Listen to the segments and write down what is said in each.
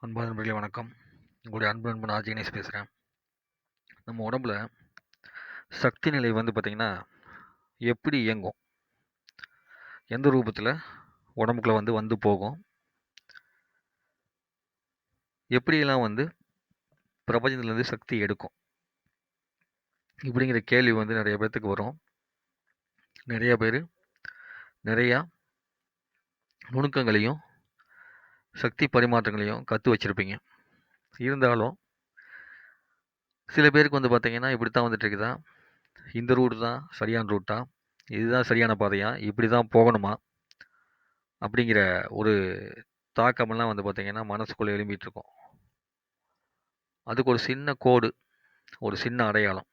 அன்பான நண்பர்களே வணக்கம். உங்களுடைய அன்பு நண்பன் ஆர்ஜி கணேஷ் பேசுகிறேன் நம்ம உடம்புல சக்தி நிலை வந்து பார்த்திங்கன்னா எப்படி இயங்கும்? எந்த ரூபத்தில் உடம்புக்குள்ளே வந்து வந்து போகும்? எப்படியெல்லாம் வந்து பிரபஞ்சத்துலேருந்து சக்தி எடுக்கும்? இப்படிங்கிற கேள்வி வந்து நிறைய பேர்த்துக்கு வரும். நிறைய பேர் நிறையா நுணுக்கங்களையும் சக்தி பரிமாற்றங்களையும் கற்று வச்சுருப்பீங்க. இருந்தாலும் சில பேருக்கு வந்து பார்த்திங்கன்னா இப்படி தான் வந்துட்டு இந்த ரூட் தான் சரியான ரூட்டா இதுதான் சரியான பாதையா? இப்படி தான் போகணுமா? அப்படிங்கிற ஒரு தாக்கமெல்லாம் வந்து பார்த்திங்கன்னா மனசுக்குள்ளே எழும்பிகிட்ருக்கோம் அதுக்கு ஒரு சின்ன கோடு ஒரு சின்ன அடையாளம்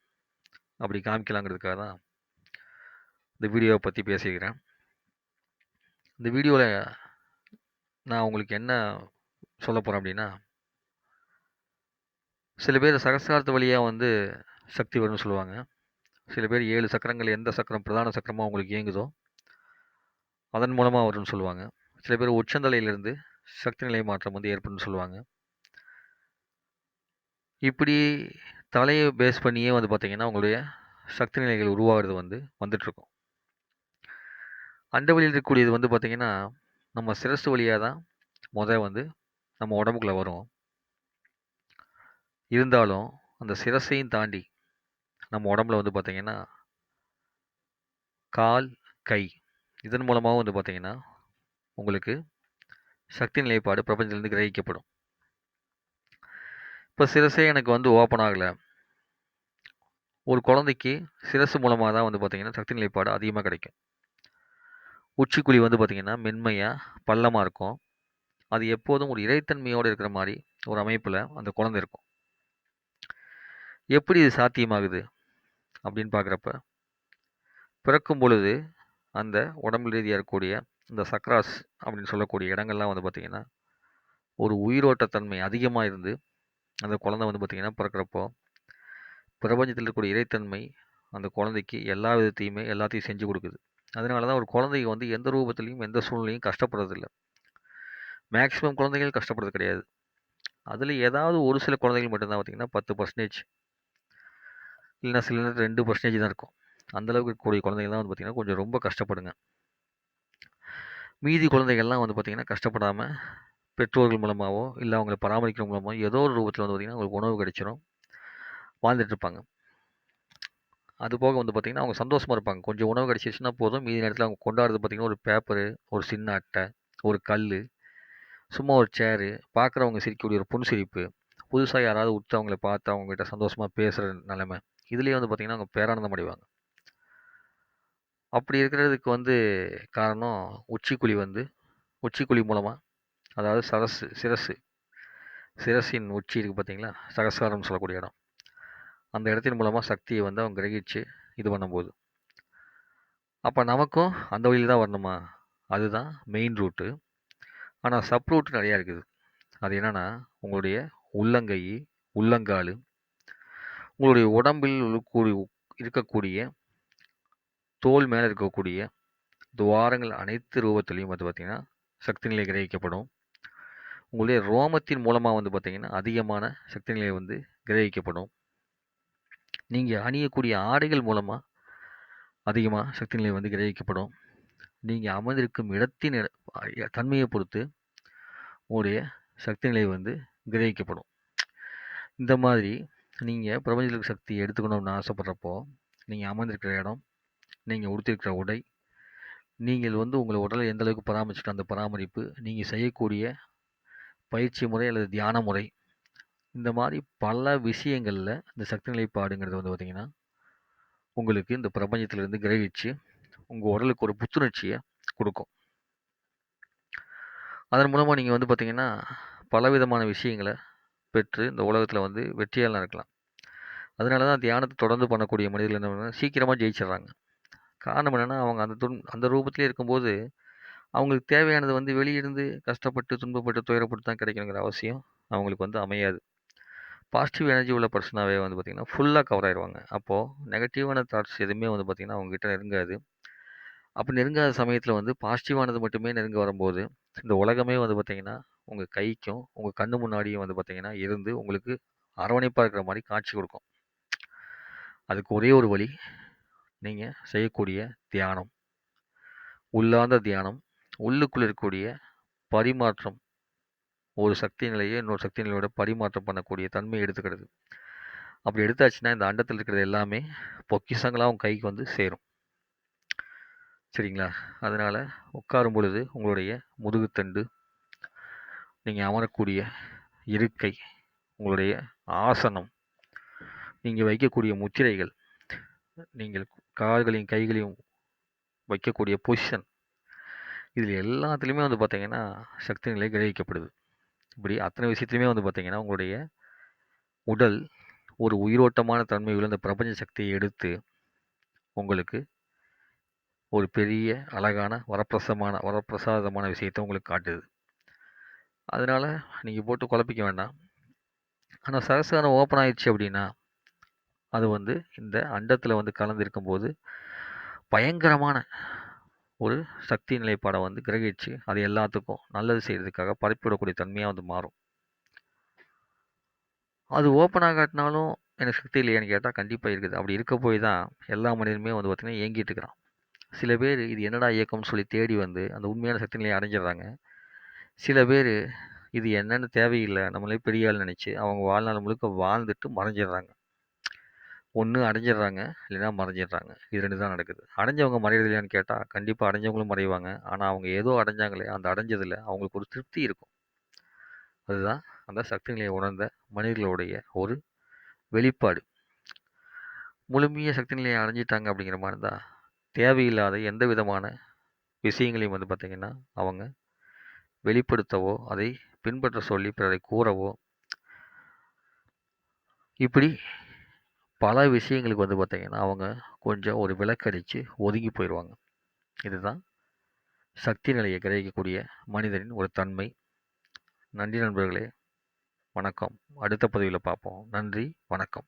அப்படி காமிக்கலாங்கிறதுக்காக தான் இந்த வீடியோவை பற்றி பேசிக்கிறேன் இந்த வீடியோவில் நான் உங்களுக்கு என்ன சொல்ல போகிறேன் அப்படின்னா சில பேர் சகசிரார்த்த வழியாக வந்து சக்தி வரும்னு சொல்லுவாங்க. சில பேர் ஏழு சக்கரங்கள் எந்த சக்கரம் பிரதான சக்கரமாக உங்களுக்கு இயங்குதோ அதன் மூலமாக வரும்னு சொல்லுவாங்க. சில பேர் உச்சந்தலையிலிருந்து சக்தி நிலை மாற்றம் வந்து ஏற்படும்னு சொல்லுவாங்க. இப்படி தலையை பேஸ் பண்ணியே வந்து பார்த்திங்கன்னா உங்களுடைய சக்தி நிலைகள் உருவாகிறது வந்து வந்துட்டுருக்கும் வழியில் இருக்கக்கூடியது வந்து பார்த்திங்கன்னா நம்ம சிரசு வழியாக தான் முத வந்து நம்ம உடம்புக்குள்ளே வரும். இருந்தாலும் அந்த சிரசையும் தாண்டி நம்ம உடம்புல வந்து பார்த்திங்கன்னா கால் கை இதன் மூலமாகவும் வந்து பார்த்திங்கன்னா உங்களுக்கு சக்தி நிலைப்பாடு பிரபஞ்சத்திலேருந்து கிரகிக்கப்படும். இப்போ சிரசே எனக்கு வந்து ஓப்பன் ஆகலை. ஒரு குழந்தைக்கு சிரசு மூலமாக தான் வந்து பார்த்திங்கன்னா சக்தி நிலைப்பாடு அதிகமாக கிடைக்கும். உச்சிக்குழி வந்து பார்த்திங்கன்னா மென்மையாக பள்ளமாக இருக்கும். அது எப்போதும் ஒரு இறைத்தன்மையோடு இருக்கிற மாதிரி ஒரு அமைப்பில் அந்த குழந்தை இருக்கும். எப்படி இது சாத்தியமாகுது அப்படின்னு பார்க்குறப்ப பிறக்கும் பொழுது அந்த உடம்பு ரீதியாக இருக்கக்கூடிய இந்த சக்ராஸ் அப்படின்னு சொல்லக்கூடிய இடங்கள்லாம் வந்து பார்த்திங்கன்னா ஒரு உயிரோட்டத்தன்மை அதிகமாக இருந்து அந்த குழந்தை வந்து பார்த்திங்கன்னா பிறக்கிறப்போ பிரபஞ்சத்தில் இருக்கக்கூடிய இறைத்தன்மை அந்த குழந்தைக்கு எல்லா விதத்தையுமே எல்லாத்தையும் செஞ்சு கொடுக்குது. அதனால தான் ஒரு குழந்தைங்க வந்து எந்த ரூபத்துலேயும் எந்த சூழ்நிலையும் கஷ்டப்படுறதில்ல. மேக்ஸிமம் குழந்தைகள் கஷ்டப்படுறது கிடையாது. அதில் ஏதாவது ஒரு சில குழந்தைகள் மட்டும்தான் பார்த்திங்கன்னா பத்து பர்சன்டேஜ் இல்லைனா சில நேரத்தில் ரெண்டு பர்சன்டேஜ் தான் இருக்கும். அந்தளவுக்கு இருக்கக்கூடிய குழந்தைகள்லாம் வந்து பார்த்திங்கன்னா கொஞ்சம் ரொம்ப கஷ்டப்படுங்க. மீதி குழந்தைகள்லாம் வந்து பார்த்திங்கன்னா கஷ்டப்படாமல் பெற்றோர்கள் மூலமாகவோ இல்லை அவங்களை பராமரிக்கிற மூலமாக ஏதோ ஒரு ரூபத்தில் வந்து பார்த்திங்கன்னா அவங்களுக்கு உணவு கிடைச்சிரும். வாழ்ந்துட்டுருப்பாங்க அது போக வந்து பார்த்திங்கன்னா அவங்க சந்தோஷமாக இருப்பாங்க. கொஞ்சம் உணவு கிடச்சிருச்சுன்னா போதும். மீதி நேரத்தில் அவங்க கொண்டாடுறது பார்த்திங்கன்னா ஒரு பேப்பரு ஒரு சின்ன அட்டை ஒரு கல் சும்மா ஒரு சேரு பார்க்குறவங்க சிரிக்கக்கூடிய ஒரு புன்சிரிப்பு. புதுசாக யாராவது விட்டு அவங்கள பார்த்து அவங்ககிட்ட சந்தோஷமாக பேசுகிற நிலைமை. இதுலேயே வந்து பார்த்திங்கன்னா அவங்க பேரானந்தம் அடைவாங்க. அப்படி இருக்கிறதுக்கு வந்து காரணம் உச்சிக்குழி வந்து உச்சிக்குழி மூலமாக அதாவது சரசு சிரசு. சிரசின் உச்சி இருக்குது பார்த்தீங்களா? சகசாரம் சொல்லக்கூடிய இடம். அந்த இடத்தின் மூலமாக சக்தியை வந்து அவங்க கிரகிச்சு இது பண்ணும்போது. அப்போ நமக்கும் அந்த வழியில் தான் வரணுமா? அதுதான் மெயின் ரூட்டு ஆனால் சப் ரூட் நிறையா இருக்குது. அது என்னென்னா உங்களுடைய உள்ளங்கை உள்ளங்கால் உங்களுடைய உடம்பில் இருக்கக்கூடிய தோல் மேலே இருக்கக்கூடிய துவாரங்கள் அனைத்து ரூபத்துலேயும் வந்து பார்த்திங்கன்னா சக்தி நிலை கிரகிக்கப்படும். உங்களுடைய ரோமத்தின் மூலமாக வந்து பார்த்திங்கன்னா அதிகமான சக்தி நிலை வந்து கிரகிக்கப்படும். நீங்கள் அணியக்கூடிய ஆடைகள் மூலமாக அதிகமாக சக்தி நிலை வந்து கிரகிக்கப்படும். நீங்கள் அமர்ந்திருக்கும் இடத்தின் தன்மையை பொறுத்து உங்களுடைய சக்தி நிலை வந்து கிரகிக்கப்படும். இந்த மாதிரி நீங்கள் பிரபஞ்சத்துக்கு சக்தி எடுத்துக்கணும்னு ஆசைப்பட்றப்போ நீங்கள் அமர்ந்திருக்கிற இடம் நீங்கள் உடுத்திருக்கிற உடை நீங்கள் வந்து உங்களை உடலை எந்த அளவுக்கு பராமரிச்சுட்டு அந்த பராமரிப்பு நீங்கள் செய்யக்கூடிய பயிற்சி முறை அல்லது தியான முறை இந்த மாதிரி பல விஷயங்களில் இந்த சக்தி நிலைப்பாடுங்கிறது வந்து பார்த்திங்கன்னா உங்களுக்கு இந்த பிரபஞ்சத்திலிருந்து கிரகிச்சு உங்கள் உடலுக்கு ஒரு புத்துணர்ச்சியை கொடுக்கும். அதன் மூலமாக நீங்கள் வந்து பார்த்திங்கன்னா பலவிதமான விஷயங்களை பெற்று இந்த உலகத்தில் வந்து வெற்றியெல்லாம் இருக்கலாம். அதனால தான் தியானத்தை தொடர்ந்து பண்ணக்கூடிய மனிதர்கள் என்ன பண்ணுறாங்க சீக்கிரமாக ஜெயிச்சிடுறாங்க காரணம் என்னென்னா அவங்க அந்த துன் அந்த ரூபத்திலே இருக்கும்போது அவங்களுக்கு தேவையானது வந்து வெளியிருந்து கஷ்டப்பட்டு துன்பப்பட்டு துயரப்பட்டு தான் கிடைக்கணுங்கிற அவசியம் அவங்களுக்கு வந்து அமையாது. பாசிட்டிவ் எனர்ஜி உள்ள பர்சனாகவே வந்து பார்த்திங்கன்னா ஃபுல்லாக கவர் ஆயிடுவாங்க அப்போது நெகட்டிவான தாட்ஸ் எதுவுமே வந்து பார்த்திங்கன்னா அவங்ககிட்ட நெருங்காது. அப்போ நெருங்காத சமயத்தில் வந்து பாசிட்டிவானது மட்டுமே நெருங்க வரும்போது இந்த உலகமே வந்து பார்த்திங்கன்னா உங்கள் கைக்கும் உங்கள் கண்ணு முன்னாடியும் வந்து பார்த்திங்கன்னா இருந்து உங்களுக்கு அரவணைப்பாக இருக்கிற மாதிரி காட்சி கொடுக்கும். அதுக்கு ஒரே ஒரு வழி நீங்கள் செய்யக்கூடிய தியானம். உள்ளார்ந்த தியானம் உள்ளுக்குள் இருக்கக்கூடிய பரிமாற்றம் ஒரு சக்தி நிலையை இன்னொரு சக்தி நிலையோட பரிமாற்றம் பண்ணக்கூடிய தன்மை எடுத்துக்கிறது. அப்படி எடுத்தாச்சுன்னா இந்த அண்டத்தில் இருக்கிறது எல்லாமே பொக்கிஷங்களாக உங்கள் கைக்கு வந்து சேரும். சரிங்களா? அதனால் உட்காரும் பொழுது உங்களுடைய முதுகுத்தண்டு நீங்கள் அமரக்கூடிய இருக்கை உங்களுடைய ஆசனம் நீங்கள் வைக்கக்கூடிய முத்திரைகள் நீங்கள் கால்களையும் கைகளையும் வைக்கக்கூடிய பொசிஷன் இதில் எல்லாத்துலேயுமே வந்து பார்த்திங்கன்னா சக்தி நிலை கிரகிக்கப்படுது. இப்படி அத்தனை விஷயத்துலையுமே வந்து பார்த்திங்கன்னா உங்களுடைய உடல் ஒரு உயிரோட்டமான தன்மை உள்ள இந்த பிரபஞ்ச சக்தியை எடுத்து உங்களுக்கு ஒரு பெரிய அழகான வரப்பிரசமான வரப்பிரசாதமான விஷயத்தை உங்களுக்கு காட்டுது. அதனால் நீங்கள் போட்டு குழப்பிக்க வேண்டாம். ஆனால் சகசாரம் ஓப்பன் ஆயிடுச்சு அப்படின்னா அது வந்து இந்த அண்டத்தில் வந்து கலந்துருக்கும் போது பயங்கரமான ஒரு சக்தி நிலைப்பாடை வந்து கிரகிச்சு அது எல்லாத்துக்கும் நல்லது செய்கிறதுக்காக பரப்பிவிடக்கூடிய தன்மையாக வந்து மாறும். அது ஓப்பனாக காட்டினாலும் எனக்கு சக்தி இல்லையான்னு கேட்டால் கண்டிப்பாக இருக்குது. அப்படி இருக்க போய் தான் எல்லா மனிதனுமே வந்து பார்த்திங்கன்னா இயங்கிட்டு இருக்கிறான். சில பேர் இது என்னடா இயக்கம்னு சொல்லி தேடி வந்து அந்த உண்மையான சக்தி நிலையை அடைஞ்சிடுறாங்க. சில பேர் இது என்னென்னு தேவையில்லை நம்மளே பெரிய ஆள் நினச்சி அவங்க வாழ்நாள் முழுக்க வாழ்ந்துட்டு மறைஞ்சிடுறாங்க. ஒன்று அடைஞ்சிடுறாங்க இல்லைன்னா மறைஞ்சிடுறாங்க. இது ரெண்டு தான் நடக்குது. அடைஞ்சவங்க மறையிறது இல்லையான்னு கேட்டால் கண்டிப்பாக அடைஞ்சவங்களும் மறைவாங்க. ஆனால் அவங்க ஏதோ அடைஞ்சாங்களே அந்த அடைஞ்சதில் அவங்களுக்கு ஒரு திருப்தி இருக்கும். அதுதான் அந்த சக்தி நிலையை உணர்ந்த மனிதர்களுடைய ஒரு வெளிப்பாடு. முழுமையாக சக்தி நிலையை அடைஞ்சிட்டாங்க அப்படிங்கிற மாதிரி தான் தேவையில்லாத எந்த விதமான விஷயங்களையும் வந்து பார்த்திங்கன்னா அவங்க வெளிப்படுத்தவோ அதை பின்பற்ற சொல்லி பிறரை கூறவோ இப்படி பல விஷயங்களுக்கு வந்து பார்த்திங்கன்னா அவங்க கொஞ்சம் ஒரு விளக்கடிச்சு ஒதுங்கி போயிடுவாங்க இதுதான் சக்தி நிலையை கிரகிக்கக்கூடிய மனிதனின் ஒரு தன்மை. நன்றி நண்பர்களே வணக்கம். அடுத்த பதிவில் பார்ப்போம். நன்றி வணக்கம்.